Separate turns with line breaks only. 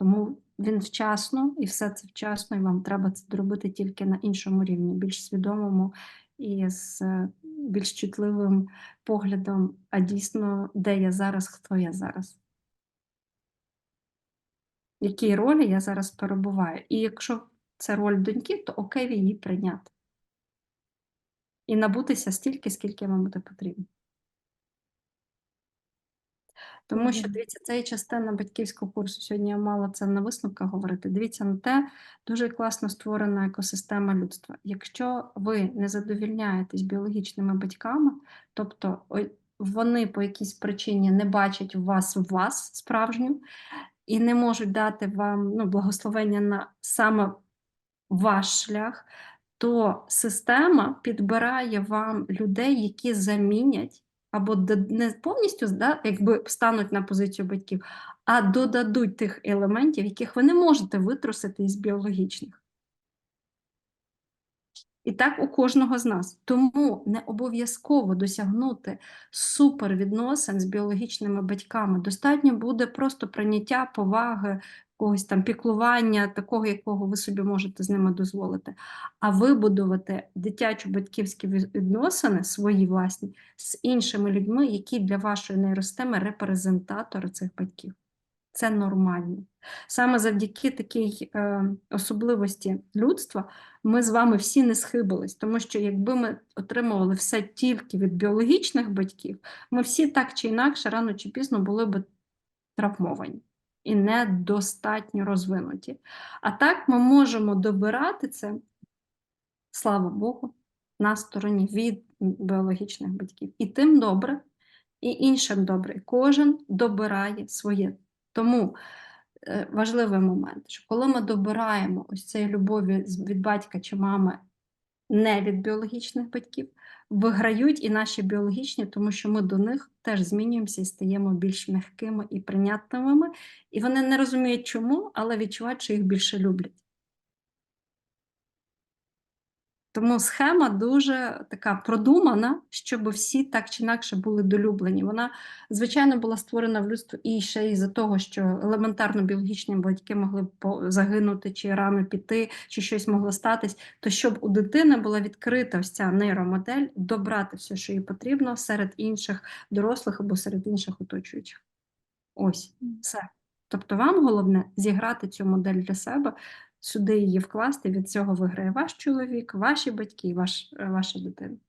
Тому він вчасно і все це вчасно, і вам треба це зробити тільки на іншому рівні, більш свідомому і з е, більш чутливим поглядом, а дійсно, де я зараз, хто я зараз. В якій ролі я зараз перебуваю. І якщо це роль доньки, то окей її прийняти. І набутися стільки, скільки вам буде потрібно. Тому що, дивіться, це і частина батьківського курсу. Сьогодні я мала це на висновках говорити. Дивіться на те, дуже класно створена екосистема людства. Якщо ви не задовільняєтесь біологічними батьками, тобто вони по якійсь причині не бачать вас в вас справжню і не можуть дати вам ну, благословення на саме ваш шлях, то система підбирає вам людей, які замінять або не повністю да, якби стануть на позицію батьків, а додадуть тих елементів, яких ви не можете витрусити із біологічних. І так у кожного з нас. Тому не обов'язково досягнути супервідносин з біологічними батьками. Достатньо буде просто прийняття поваги, когось там піклування, такого, якого ви собі можете з ними дозволити. А вибудувати дитячо-батьківські відносини, свої власні, з іншими людьми, які для вашої нейростеми репрезентатори цих батьків. Це нормально. Саме завдяки такій е, особливості людства ми з вами всі не схибились, тому що якби ми отримували все тільки від біологічних батьків, ми всі так чи інакше, рано чи пізно були б травмовані і недостатньо розвинуті. А так ми можемо добирати це, слава Богу, на стороні від біологічних батьків. І тим добре, і іншим добре. Кожен добирає своє. Тому е, важливий момент, що коли ми добираємо ось цієї любові від батька чи мами не від біологічних батьків, виграють і наші біологічні, тому що ми до них теж змінюємося і стаємо більш м'якими і прийнятними, і вони не розуміють чому, але відчувають, що їх більше люблять. Тому схема дуже така продумана, щоб всі так чи інакше були долюблені. Вона, звичайно, була створена в людстві і ще із за того, що елементарно біологічні батьки могли загинути, чи рано піти, чи щось могло статись, то щоб у дитини була відкрита ось ця нейромодель, добрати все, що їй потрібно серед інших дорослих або серед інших оточуючих. Ось все. Тобто вам головне зіграти цю модель для себе, сюди її вкласти. Від цього виграє ваш чоловік, ваші батьки ваш, ваша дитина.